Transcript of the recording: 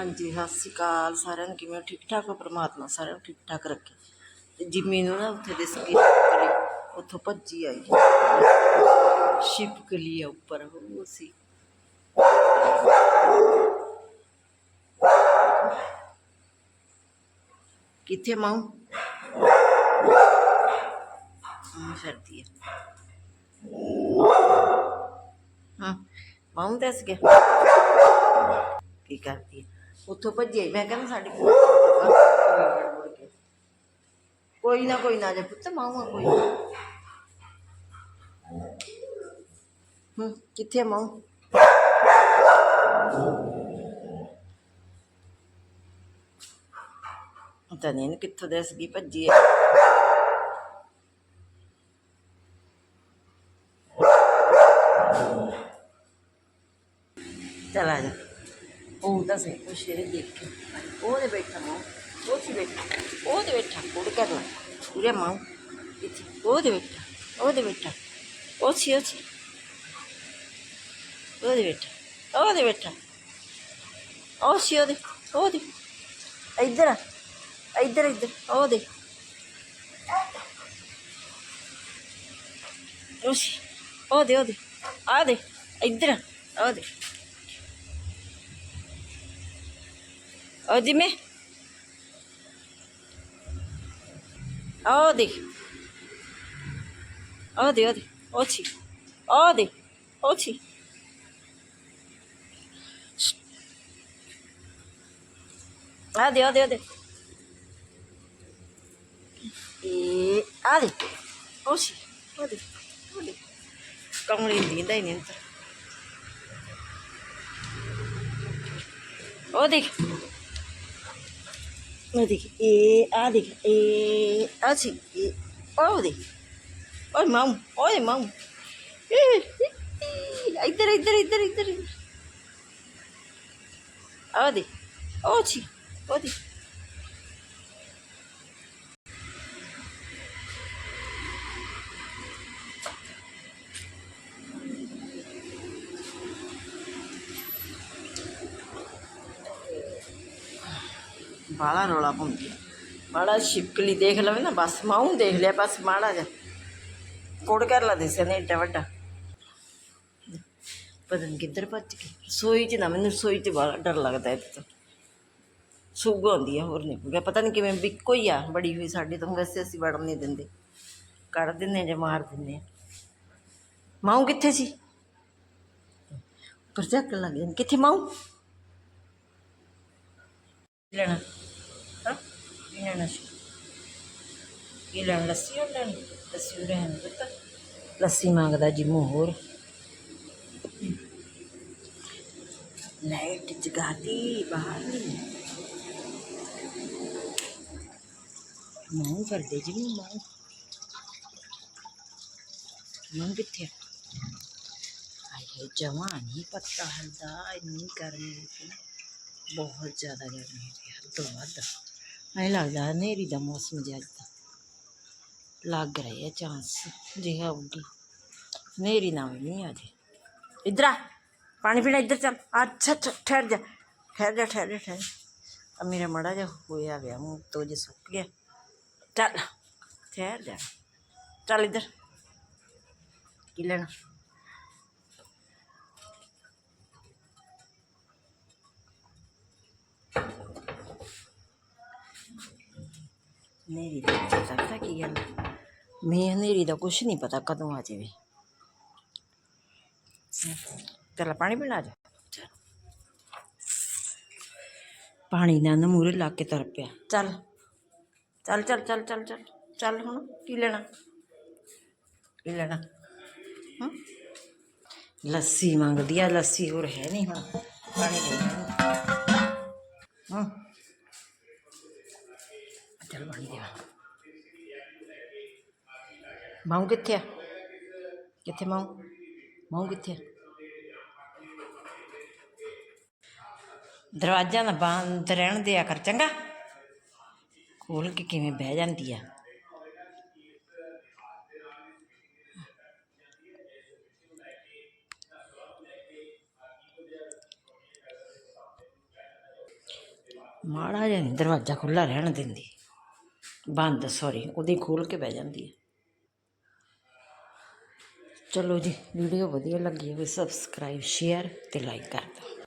ਹਾਂਜੀ ਸਤਿ ਸ਼੍ਰੀ ਅਕਾਲ ਸਾਰਿਆਂ ਨੂੰ ਕਿਵੇਂ ਹੋ? ਠੀਕ ਠਾਕ ਹੋ ਪ੍ਰਮਾਤਮਾ ਸਾਰਿਆਂ ਨੂੰ ਠੀਕ ਠਾਕ ਰੱਖੇ ਤੇ ਜਿੰਮੀ ਨੂੰ ਨਾ ਉੱਥੇ ਦਿਸ ਗਈ ਛਿਪਕਲੀ ਉੱਥੋਂ ਭੱਜੀ ਆਈ ਛਿਪਕਲੀ ਆ ਉੱਪਰ ਉਹ ਸੀ ਕਿੱਥੇ ਮਾਂ ਹਾਂ ਸਰਦੀ ਹੈ ਹਾਂ ਮਾਂ ਦੱਸ ਗਿਆ ਕੀ ਕਰਦੀ ਹੈ? ਉੱਥੋਂ ਭੱਜੀ ਮੈਂ ਕਹਿੰਦਾ ਸਾਡੀ ਕੋਲ ਕੋਈ ਨਾ ਕੋਈ ਨਾ, ਜੇ ਪੁੱਤ ਮਾਊਆ ਕੋਈ ਹੂੰ, ਕਿੱਥੇ ਮਾਊ ਪਤਾ ਨਹੀਂ ਕਿੱਥੋਂ ਦੱਸ ਗਈ ਭੱਜੀ ਹੈ ਚਲ ਆ ਜਾ। ਉਹ ਤਾਂ ਸਹੀ, ਉਹ ਸ਼ੇਰੇ ਦੇਖ। ਕੇ ਉਹਦੇ ਬੈਠਾ ਮਾਂ, ਉਹ ਸੀ ਬੈਠਾ? ਉਹਦੇ ਬੈਠਾ, ਕੁੜ ਕਰ ਲਾ ਉਰੇ ਮਾਂ, ਇੱਥੇ ਉਹਦੇ ਬੈਠਾ ਉਹਦੇ ਬੈਠਾ। ਉਹ ਸੀ ਉਹ ਸੀ। ਉਹਦੇ ਬੈਠਾ ਉਹਦੇ ਬੈਠਾ। ਉਹ ਸੀ ও জিমে ও দে ও দে ও দে ଅଛି ଅ ଦେ ଅଛି ଆ ଦେ दे ଦେ ଏ ଆ ଦେ दे ଅ ଦେ କମଳି ଏମିତି ଦେଇନି ଅ ଦେଖ Eu digo, e, ah, digo, e, assim, e, oh, digo, oh, irmão, oh, aí Ai, aí peraí, aí peraí. Ah, digo, oh, tio, oh, oh digo. ਬਾਲਾ ਰੌਲਾ ਪਾਉਂਦੀ ਆ। ਮਾੜਾ ਛਿਪਕਲੀ ਦੇਖ ਲਵੇ ਨਾ, ਬਸ ਮਾਊਂ ਦੇਖ ਲਿਆ, ਬਸ ਮਾੜਾ ਜਾ ਕੋੜ ਕਰ ਲਾ ਦਿਸੇ ਨੇ ਏਡਾ ਵੱਡਾ। ਪਤਾ ਨਹੀਂ ਕਿੱਧਰ ਭੱਜ ਗਈ। ਰਸੋਈ 'ਚ ਨਾ, ਮੈਨੂੰ ਰਸੋਈ 'ਚ ਬੜਾ ਡਰ ਲੱਗਦਾ ਇਹ ਤੋਂ। ਸੁੱਗ ਆਉਂਦੀ ਆ ਹੋਰ ਨਹੀਂ ਕੋਈ ਪਤਾ ਨਹੀਂ ਕਿਵੇਂ ਬਿੱਕੋ ਹੀ ਆ, ਬੜੀ ਹੋਈ ਸਾਡੇ ਤੋਂ। ਵੈਸੇ ਅਸੀਂ ਵੜਨ ਨਹੀਂ ਦਿੰਦੇ। ਕੱਢ ਦਿੰਦੇ ਜਾਂ ਮਾਰ ਦਿੰਦੇ ਆ। ਮਾਊਂ ਕਿੱਥੇ ਸੀ? ਪਰ ਚੱਕ ਲੱਗ ਜਾਂਦੀ। ਕਿੱਥੇ ਮਾਊਂ? ਲੈਣਾ लस्सी मंगता जी मोहर लाइट जगाती बाहर मांग कर दे जी मांग मांग कितने जवान ही पत्ता हल्दा इन गर्मी बहुत ज़्यादा गर्मी है तो हद ਨਾ ਬਹੁਤ ਜ਼ਿਆਦਾ ਗਰਮੀ ਹੈ ਹੱਦ ਤੋਂ ਵੱਧ ਐਂ ਲੱਗਦਾ ਹਨੇਰੀ ਦਾ ਮੌਸਮ ਜਿਹਾ ਅੱਜ ਤਾਂ ਲੱਗ ਰਿਹਾ ਚਾਂਸ ਜੇ ਆਊਗੀ ਹਨੇਰੀ ਨਾ ਵੀ ਨਹੀਂ ਆ ਜੇ ਇੱਧਰ ਆ ਪਾਣੀ ਪੀਣਾ ਇੱਧਰ ਚੱਲ ਅੱਛਾ ਅੱਛਾ ਠਹਿਰ ਜਾ ਠਹਿਰ ਜਾ ਠਹਿਰ ਜਾ ਠਹਿਰ ਆ ਮੇਰਾ ਮੜਾ ਜਿਹਾ ਹੋਇਆ ਗਿਆ ਮੂੰਹ ਤੋਂ ਜੇ ਸੁੱਕ ਗਿਆ ਚੱਲ ਠਹਿਰ ਜਾ ਚੱਲ ਇੱਧਰ ਕੀ ਲੈਣਾ ਹਨੇਰੀ ਦਾ ਪਤਾ ਪਤਾ ਕੀ ਗੱਲ ਮੈਂ ਹਨੇਰੀ ਦਾ ਕੁਛ ਨਹੀਂ ਪਤਾ ਕਦੋਂ ਆ ਜਾਵੇ ਤੇਰਾ ਪਾਣੀ ਪੀਣਾ ਜਾ ਪਾਣੀ ਨਾਲ ਨਾ ਮੂਰੇ ਲਾ ਕੇ ਤਰ ਪਿਆ ਚੱਲ ਚੱਲ ਚੱਲ ਚੱਲ ਚੱਲ ਚੱਲ ਚੱਲ ਹੁਣ ਕੀ ਲੈਣਾ ਕੀ ਲੈਣਾ ਹਮ? ਲੱਸੀ ਮੰਗਦੀ ਆ ਲੱਸੀ ਹੋਰ ਹੈ ਨਹੀਂ ਹੁਣ ਪਾਣੀ ਦੇਣਾ ਹਾਂ ਚੱਲ ਪਾਣੀ ਦੇ ਮਾਉ ਕਿੱਥੇ ਆ ਕਿੱਥੇ ਮਾਉ ਮਾਉ ਕਿੱਥੇ ਆ ਦਰਵਾਜ਼ਾ ਨਾ ਬੰਦ ਰਹਿਣ ਦਿਆ ਕਰ ਚੰਗਾ ਖੋਲ ਕੇ ਕਿਵੇਂ ਬਹਿ ਜਾਂਦੀ ਆ ਮਾੜਾ ਜਿਹਾ ਨੀ ਦਰਵਾਜ਼ਾ ਖੁੱਲਾ ਰਹਿਣ ਦਿੰਦੀ ਬੰਦ ਸੋਰੀ ਉਹਦੀ ਖੋਲ੍ਹ ਕੇ ਬਹਿ ਜਾਂਦੀ ਹੈ। ਚਲੋ ਜੀ ਵੀਡੀਓ ਵਧੀਆ ਲੱਗੀ ਹੋਵੇ ਸਬਸਕ੍ਰਾਈਬ ਸ਼ੇਅਰ ਅਤੇ ਲਾਈਕ ਕਰ ਦਿਓ।